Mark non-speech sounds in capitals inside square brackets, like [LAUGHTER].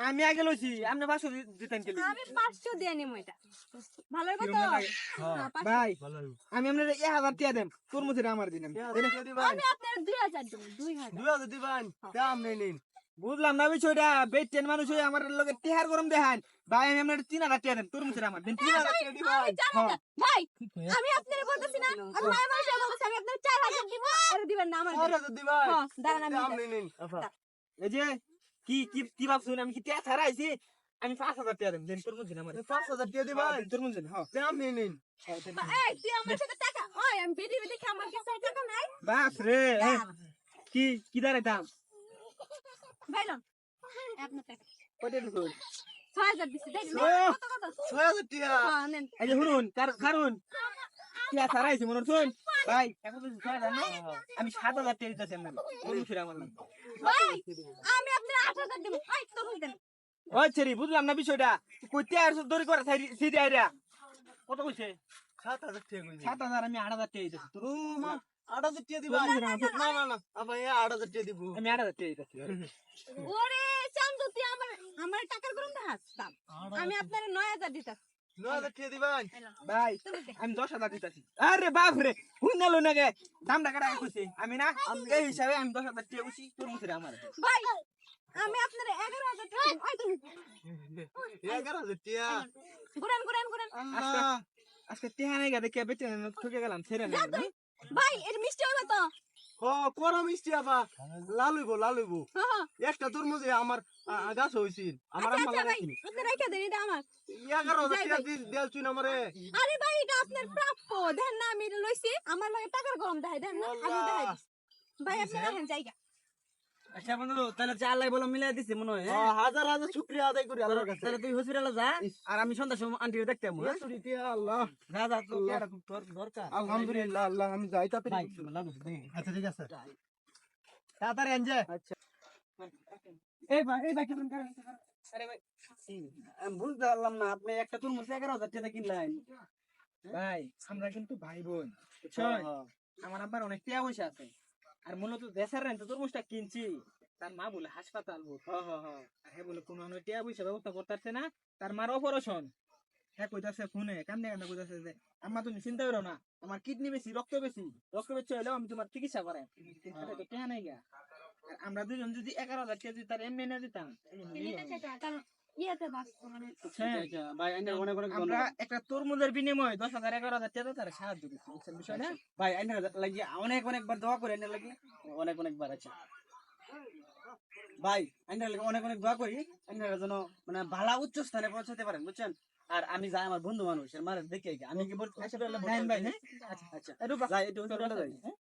আমি আগে লইছি আপনি পাঁচশো দিতেন পাঁচশো দিয়ে ভালো। ভাই আমি আপনার এক হাজার টাকা দেন তরমুজের আমার দিন দুই হাজার দুই হাজার দিবেন দাম নেই নিন বুঝলাম না বিষয়টা বেচছেন মানুষ হয়ে আমার লোকের টেহার গরম দেখান। ভাই আমি আপনার তিন হাজার টাকা দেন তরমুজের আমার দেন তিন হাজার আমি। ভাই আমি আপনার বলতেছি না আমি মায়ের মানুষের বলতেছি আমি আপনার চার হাজার দিব আর দিবেন না আমার। চার হাজার দিবেন হ্যাঁ, দাঁড়ান আমি দাম নিন। আফা এই যে কি কি কি ভাবছুন? আমি কি টাকা ছাড়াইছি আমি পাঁচ হাজার টাকা দেন দেন তরমুজের আমার। পাঁচ হাজার টাকা দিবেন তরমুজের হ্যাঁ। দাম নেই নিন। বা- এই তুই আমার সাথে টাকা ওই আমি আমার কাছে টাকা নাই। বাস রে কি কি দাঁড়াইতাম ভাই আপনার [LAUGHS] টাকা ছয় হাজার দিচ্ছি ছয়? হাজার হ্যাঁ, এই যে শুনুন কারণ টিয়া ছাড়াইছি মনে শুন ভাই এখন ছয় হাজার না? আমি সাত হাজার টাকা দিতেছি আপনার। তরমুজের আমার ভাই আমি আপনার আট হাজার দেবো। ভাই তরুণ দেন। ওই ছেড়ি বুঝলাম না বিষয়টা। কইতে আর দড়ি করে সিধে কত কইছে? সাত হাজার টাকা সাত হাজার আমি আট হাজার টাকা দিতেছি। তোর মা। হাজার টাকা দিবেন না না না আফা আট হাজার টাকা দিব আমি আট হাজার টাকা দিতেছি ওরে চান্দু তুই আমার আমার টাকার গরম দেখাস আমি আপনার নয় হাজার আমি দশ দিতেছি আরে বাপ রে না গে আমি না এই হিসাবে আমি দশ হাজার টাকা কইছি তোর মুখে আমার ভাই আমি আপনার এগারো হাজার টাকা দিব। ওই তুমি এগারো হাজার টাকা ঘুরেন ঘুরেন ঘুরেন আজকে টেহা নাই গা দেখে বেঁচে ঠকে গেলাম ছেড়ে না ভাই এর মিষ্টি হবে তো ও করো মিষ্টি আবা লালুইবো লালুইবো। একটা তরমুজে আমার গাছ হইছিল আমার আচ্ছা, আম্মা আচ্ছা, লাগাইছিল ওকে রেখে দেন, এটা আমার। এগারো হাজার যাই টাকা ভাই। দিয়েছিল আমারে আরে ভাই, এটা আপনার প্রাপ্য। দেন না, আমি লইছি। আমার লগে টাকার গরম দেয় দেন না? আমি দেখাই ভাই, আপনি রাখেন জায়গা। আচ্ছা বন্ধু তাহলে চা আল্লাহ বলে মিলাই দিছে মনে হয় হাজার হাজার শুক্রিয়া আদায় করি আল্লাহর কাছে। তাহলে তুই হসপিটালে যা আর আমি সন্ধ্যার সময় দেখতে যাব হ্যাঁ? আল্লাহ। যা যা তোর দরকার। আলহামদুলিল্লাহ আল্লাহ আমি যাই তাতে আচ্ছা ঠিক আছে। তাড়াতাড়ি আনজে। আচ্ছা। এই ভাই এই ভাই কেমন আরে ভাই আমি বুঝতে পারলাম না আপনি একটা তরমুজ এগারো হাজার টাকা কিনলেন। ভাই আমরা কিন্তু ভাই বোন। আমার আব্বার অনেক টাকা পয়সা আছে। আর মূলত দেশের রেন্ট তরমুজটা কিনছি। তার মা বলে হাসপাতাল ভর্তি। আর হ্যাঁ বলে কোনো টাকা পয়সা ব্যবস্থা করতে পারছে না। তার মার অপারেশন হ্যাঁ কইতাছে ফোনে কান্দে কান্দে কইতাছে যে আম্মা তুমি চিন্তা করো না আমার কিডনি বেশি রক্ত বেশি রক্ত বেশি হলেও আমি তোমার চিকিৎসা করাই। এটা তো টাকা নাই গা। আর আমরা দুজন যদি এগারো হাজার টাকা যদি তার এমনি না দিতাম। কারণ ইয়েতে বাঁচতো মানে। বুঝছেন? আমরা একটা তরমুজের বিনিময়ে দশ হাজার এগারো হাজার টাকা তারা সাহায্য করছি বুঝছেন বিষয়টা? ভাই আইনের লাগিয়ে অনেক অনেকবার দোয়া করে আইনের লাগিয়ে অনেক অনেকবার আচ্ছা ভাই আইনের লাগে অনেক অনেক দোয়া করি আইনের যেন মানে ভালো উচ্চ স্থানে পৌঁছাতে পারেন বুঝছেন? আর আমি যাই আমার বন্ধু মানুষ মারে দেখে আমি কি বলছি ভাই হ্যাঁ। আচ্ছা আচ্ছা। যাই একটু যাই হ্যাঁ।